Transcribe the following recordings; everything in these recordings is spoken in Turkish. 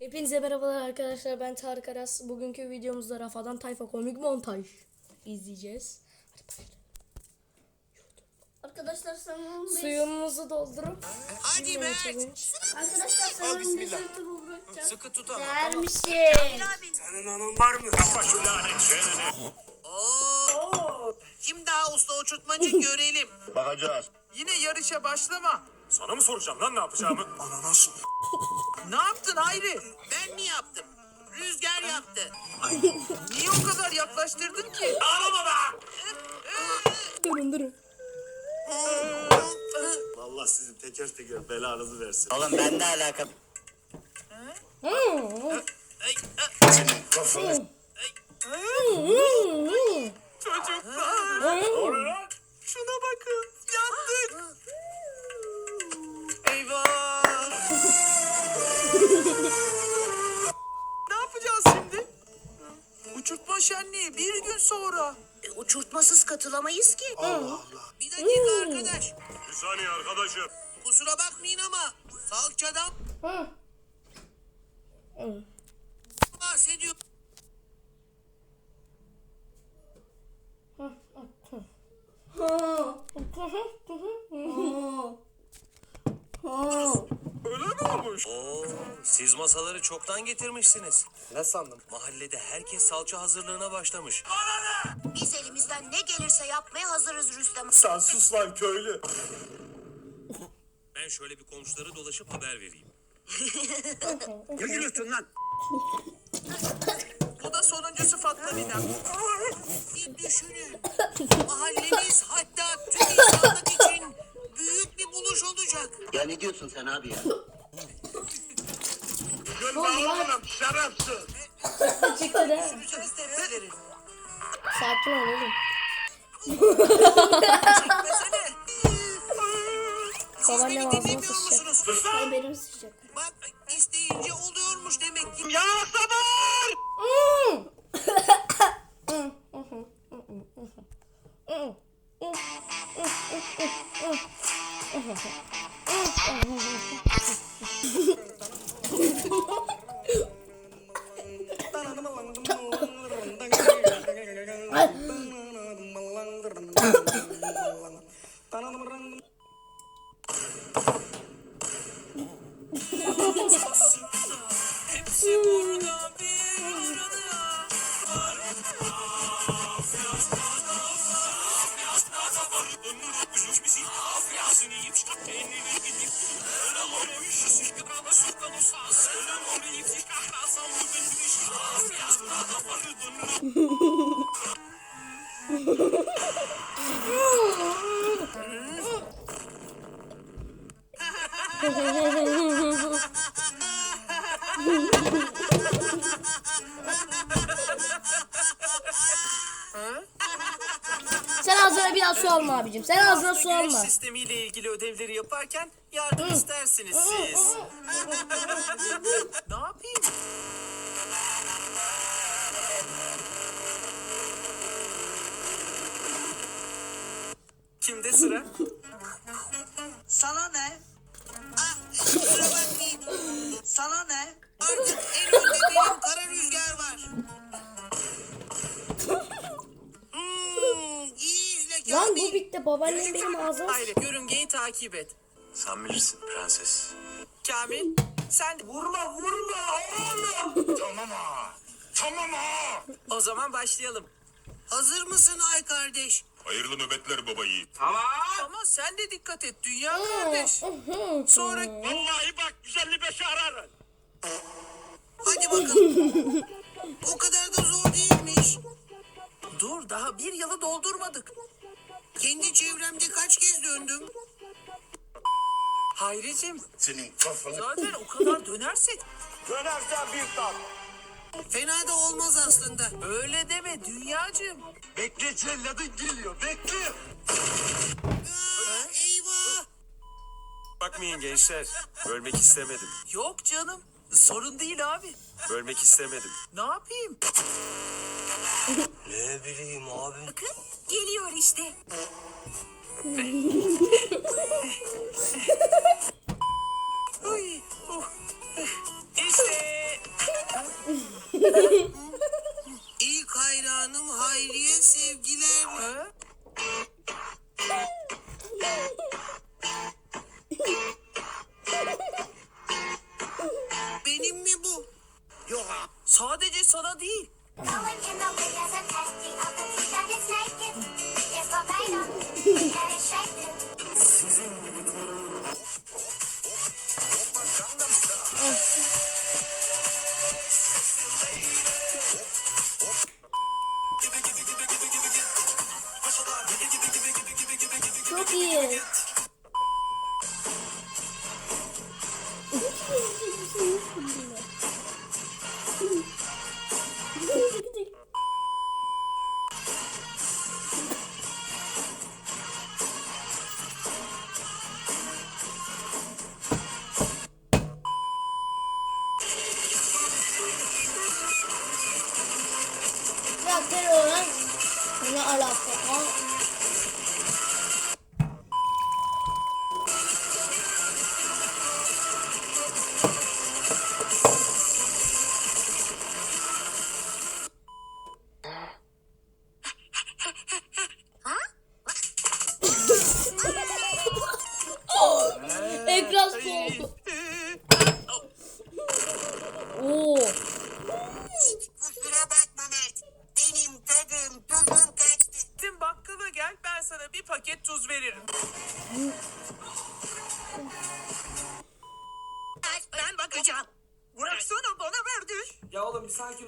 Hepinize merhabalar arkadaşlar ben Tarık Aras. Bugünkü videomuzda Rafadan Tayfa komik montaj izleyeceğiz. Hadi başlayalım. Arkadaşlar sanırım biz... Suyumuzu doldurup Hadi challenge. Arkadaşlar sanırım biz YouTube'u bırakacağız. Sıkı tut ama. Dermişim. Senin anın var mı? Kapa şu lanet çeneni. Oo. Kim daha usta uçurtmacı görelim. Bakacağız. Yine yarışa başlama. Sana mı soracağım lan ne yapacağımı? Ananas? Ne yaptın Hayri? Ben mi yaptım? Rüzgar yaptı. Niye o kadar yaklaştırdın ki? Ağlama be! Durun durun. Allah sizin teker teker belanızı versin. Oğlum ben ne alaka? Ay, Senin kafanı Çocuklar. Şuna bakın. Sonra. E, uçurtmasız katılamayız ki. Bir dakika arkadaş. Bir saniye arkadaşım. Kusura bakmayın ama salçadan Hı. bahsediyor. Öyle mi olmuş? Oo, siz masaları çoktan getirmişsiniz. Ne sandın? Mahallede herkes salça hazırlığına başlamış. Biz elimizden ne gelirse yapmaya hazırız Rüstem. Sen sus lan köylü. Ben şöyle bir komşuları dolaşıp haber vereyim. Ne gülüyorsun lan? Bu da sonuncusu Fatma Ninem. Bir düşünün. Mahallemiz hatta tüm insanlık için büyük bir buluş olacak. Ya ne diyorsun sen abi ya? Oğlum şerefsiz. Çıktı da. Sakin ol oğlum. Beni ağzına sıçacak. Ay benim sıçacak. Bak isteyince oluyormuş demek ki. Ya sabır. Hepsi burada bir arada. Sen ağzına biraz su alma abicim. Sen ağzına su Güneş alma. sistemiyle ilgili ödevleri yaparken yardım istersiniz siz. ne yapayım? Kimde sıra? Sana ne? Kusura bakmayın. Sana ne? Artık en önde benim kara rüzgar var. Hmm, iyi izle Lan bu bitti. Babaannem benim ağzıma Hayır, yörüngeyi takip et. Sen bilirsin prenses. Kamil, sen vurma vurma oğlum. Tamam ha. Tamam ha. O zaman başlayalım. Hazır mısın ay kardeş? Hayırlı nöbetler baba yiğit. Tamam. Ama sen de dikkat et dünya kardeş. Sonra Vallahi bak 155'i ararım. hadi bakalım. o kadar da zor değilmiş. Dur daha bir yılı doldurmadık. Kendi çevremde kaç kez döndüm. Hayricim Senin kafanı. zaten o kadar dönersek Dönersen bir tat. Fena da olmaz aslında. Öyle deme dünyacığım. Bekle celladın geliyor bekle. Aa, eyvah. Bakmayın gençler. Bölmek istemedim. Yok canım. Sorun değil abi. Bölmek istemedim. Ne yapayım? Ne bileyim abi. Bakın geliyor. İşte え! Ya terör ne alaka?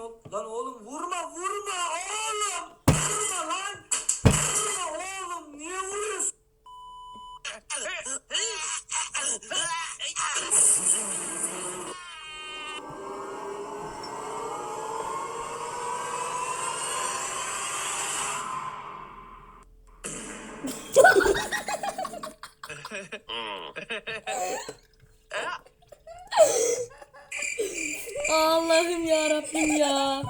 Ol. Lan oğlum vurma vurma oğlum. Vurma lan. Vurma oğlum niye vuruyorsun? Allah'ım ya Rabbim ya.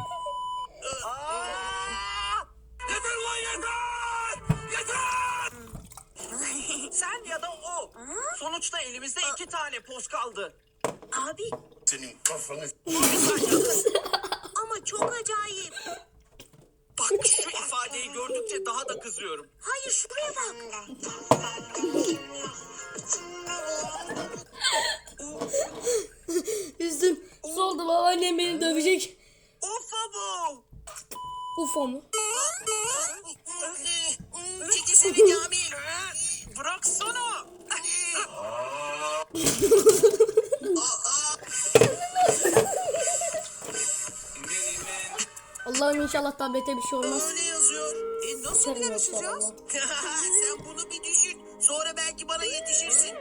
Yeter lan yeter. Yeter. Sen ya da o. Sonuçta elimizde iki tane poz kaldı. Abi Senin kafanı ama çok acayip. Bak şu ifadeyi gördükçe daha da kızıyorum. Hayır şuraya bak. Üzdüm. Soldu babaannem beni dövecek. Ufa bu. Ufo mu? Çekilsene Kamil. Allah'ım inşallah tablete bir şey olmaz. Öyle yazıyor. E nasıl yarışacağız? olsa Sen bunu bir düşün. Sonra belki bana yetişirsin.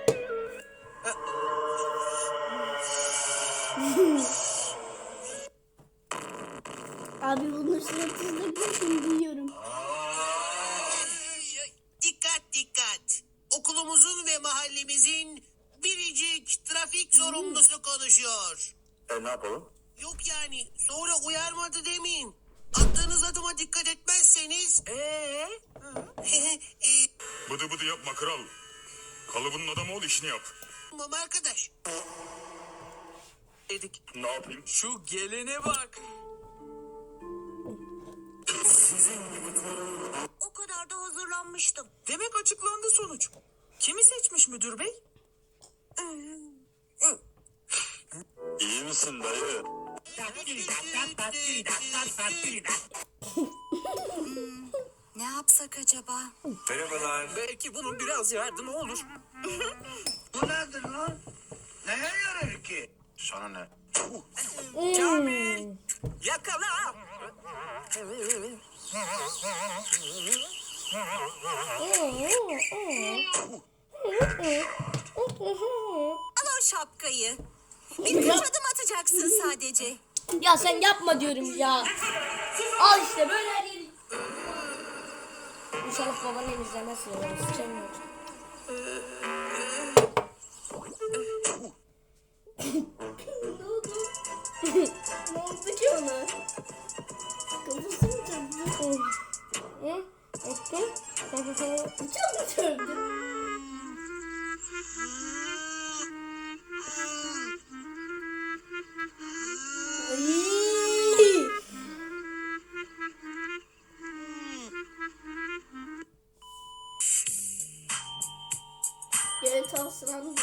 Abi bunun sırasında gülsün duyuyorum. Dikkat dikkat. Okulumuzun ve mahallemizin biricik trafik sorumlusu konuşuyor. E ne yapalım? Yok yani sonra uyarmadı demeyin. Attığınız adıma dikkat etmezseniz... Ee? e, Bıdı bıdı yapma kral. Kalıbının adamı ol işini yap. tamam arkadaş. Dedik. Ne yapayım? Şu gelene bak. O kadar da hazırlanmıştım. Demek açıklandı sonuç. Kimi seçmiş müdür bey? İyi misin dayı? Ne yapsak acaba? Merhabalar. Belki bunun biraz yardımı olur. Bu nedir lan? Neye yarar ki? Sana ne? Kamil. Yakala. Al o şapkayı. Birkaç adım atacaksın sadece. Ya sen yapma diyorum ya. Al işte böyle her. İnşallah babaannem izlemez ya. Sıçamıyor. 十八路